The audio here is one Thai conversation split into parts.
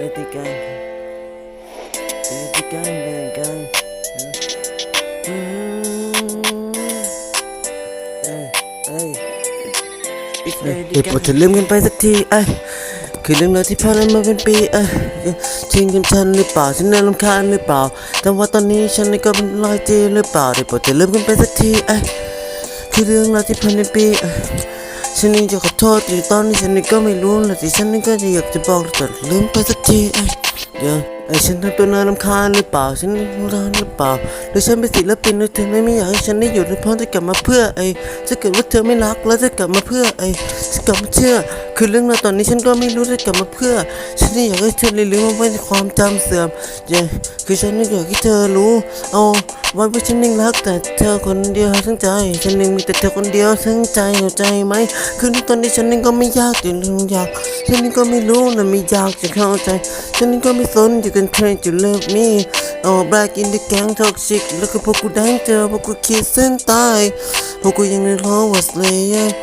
เ Vertical Vertical Vertical เก็บอดจะลืมกันไปสักทีไอ้คือเรื่องราวที่ผ่านมาเป็นปีเอ้ยทิ้งกันฉันหรือเปล่าฉันน่ารำคาญหรือเปล่า แต่ว่าตอนนี้ฉันก็เป็นรอยจีหรือเปล่าได้โปรดเจะลืมกันไปสักทีเอ้ยคือเรื่องราวที่ผ่านมาเป็นปีเอ้ ฉันนี่จะขอโทษอยู่ตอนนี้ฉันนี่ก็ไม่รู้และที่ฉันนี่ก็จะอยากจะบอกแต่ลืมไปสักทีไอ้เดี๋ยวไอ้ฉันทำตัวน่ารำคาญหรือเปล่า ฉันนี่ร้อนหรือเปล่าหรือฉันเป็นศิลปินหรือเธอไม่อยากให้ฉันได้อยู่ในพร้อมจะกลับมาเพื่อไอ้จะเกิดว่าเธอไม่รักแล้วจะกลับมาเพื่อไอ้จะกลับมาเชื่อ คือเรื่องราวตอนนี้ฉันก็ไม่รู้จะกลับมาเพื่อ ฉันนี่อยากให้เธอได้รู้ว่าไม่ใช่ความจำเสื่อมเย่คือฉันนี่อยากให้เธอรู้ เอาไว้ว่าฉันยังรักแต่เธอคนเดียวทั้งใจ ฉันยังมีแต่เธอคนเดียวทั้งใจเข้าใจไหม คือตอนนี้ฉันนี่ก็ไม่ยากจะรู้อยาก ฉันนี่ก็ไม่รู้นะไม่อยากจะเข้าใจ ฉันนี่ก็ไม่สนอยู่กันเทรนจุดเลิฟมีเอาแบล็กอินดิแกงท็อกซิกแล้วก็พวกกูแดงเจอพวกกูขีดเส้นใต้พวกกูยังไม่ร้องว่าสเลย์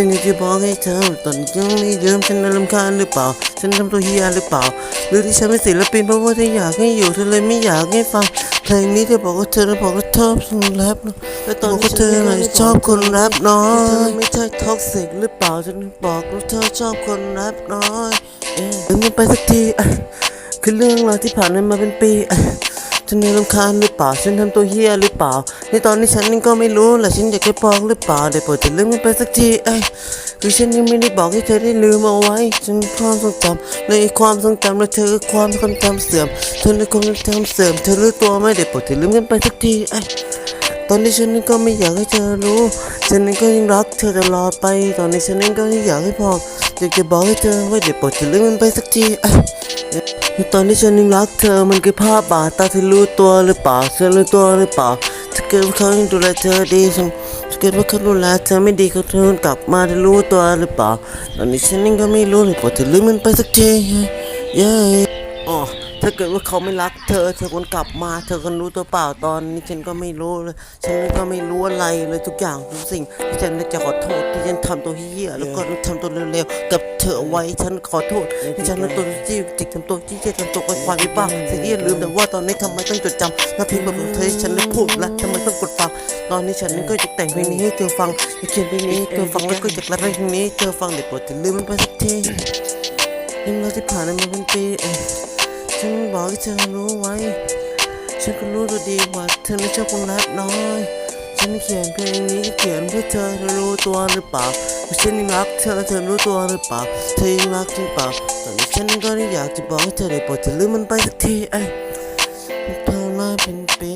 ฉันอยากจะบอกให้เธอตอนนี้ยังไม่ลืมฉันน่ารำคาญหรือเปล่า ฉันทำตัวเฮียหรือเปล่า หรือที่ฉันเป็นศิลปินเพราะว่าเธออยากให้อยู่เธอเลยไม่อยากให้ฟังเพลงนี้เธอบอกว่าเธอบอกว่าชอบคนแรปนะแล้วตอนนี้เธอน่ะชอบคนแรปน้อยไม่ใช่ท็อกซิกหรือเปล่าฉันบอกว่าเธอชอบคนแรปน้อยเอ๊ะลืมกันไปสักทีเอ้ยคือเรื่องราวที่ผ่านมาเป็นปีเอ้ย ฉันนี่รำคาญหรือเปล่า ฉันทำตัวเฮียหรือเปล่า ในตอนนี้ฉันนี่ก็ไม่รู้แหละฉันอยากให้บอกหรือเปล่าได้โปรดจะลืมมันไปสักทีเอ้ยคือฉันยังไม่ได้บอกให้เธอได้ลืมเอาไว้ ฉันความทรงจำในความทรงจำและเธอคือความทรงจำเสื่อมเธอในความทรงจำเสื่อม เธอรู้ตัวไหมได้โปรดจะลืมกันไปสักทีเอ้ย ตอนนี้ฉันก็ไม่อยากให้เธอรู้ ฉันก็ยังรักเธอตลอดไป ตอนนี้ฉันก็อยากให้พออยากจะบอกให้เธอว่าเดี๋ยวปรดจะลืมมันไปสักทีตอนที่ฉันยังรักเธอมันคือภาพบาดตาที่รู้ตัวหรือเปล่าเธอรู้ตัวหรือเปล่าถ้าเกิดว่าเขายังดูแลเธอดีฉันถ้าเกิดว่าเขาดูแลเธอไม่ดีเขาเธอกลับมาจะรู้ตัวหรือเปล่า ตอนนี้ฉันยังก็ไม่รู้เลยปรดเธอลืมมันไปสักทีเย้อ๋อ ถ้าเกิดว่าเขาไม่รัก เธอ เธอควรกลับมา เธอควรรู้ตัวเปล่าตอนนี้ฉันก็ไม่รู้เลย ฉันก็ไม่รู้อะไรเลยทุกอย่างทุกสิ่งที่ฉันจะขอโทษที่ฉันทำตัวเหี้ยแล้วก็ทำตัวเร็วๆกับเธอเอาไว้ฉันขอโทษที่ฉันทำตัวจี้จิกทำตัวจี้เจ๊ทำตัวควายๆวิบ้างสิ่งที่อย่าลืมแต่ว่าตอนนี้ทำไมต้องจดจำและเพลงแบบของเธอที่ฉันได้พูดและทำไมต้องกดฟังตอนนี้ฉันก็จะแต่งเพลงนี้ให้เธอฟังจะเขียนเพลงนี้ให้เธอฟังแล้วก็จะแปลเพลงนี้ให้เธอฟังเดี๋ยวโปรดจะลืมมันไปสักทียิ่งเราที่ผ่านมาเป็นปีเอ้ย ฉันบอกให้เธอรู้ไว้ ฉันก็รู้ตัวดีว่าเธอไม่ชอบคนรักน้อย ฉันเขียนเพลงนี้เขียนเพื่อเธอเธอรู้ตัวหรือเปล่าว่าฉันยังรักเธอเธอรู้ตัวหรือเปล่า เธอยังรักจริงเปล่าตอนนี้ฉันก็อยากจะบอกให้เธอได้โปรดจะลืมมันไปสักทีไอ้ผ่านมาเป็นปี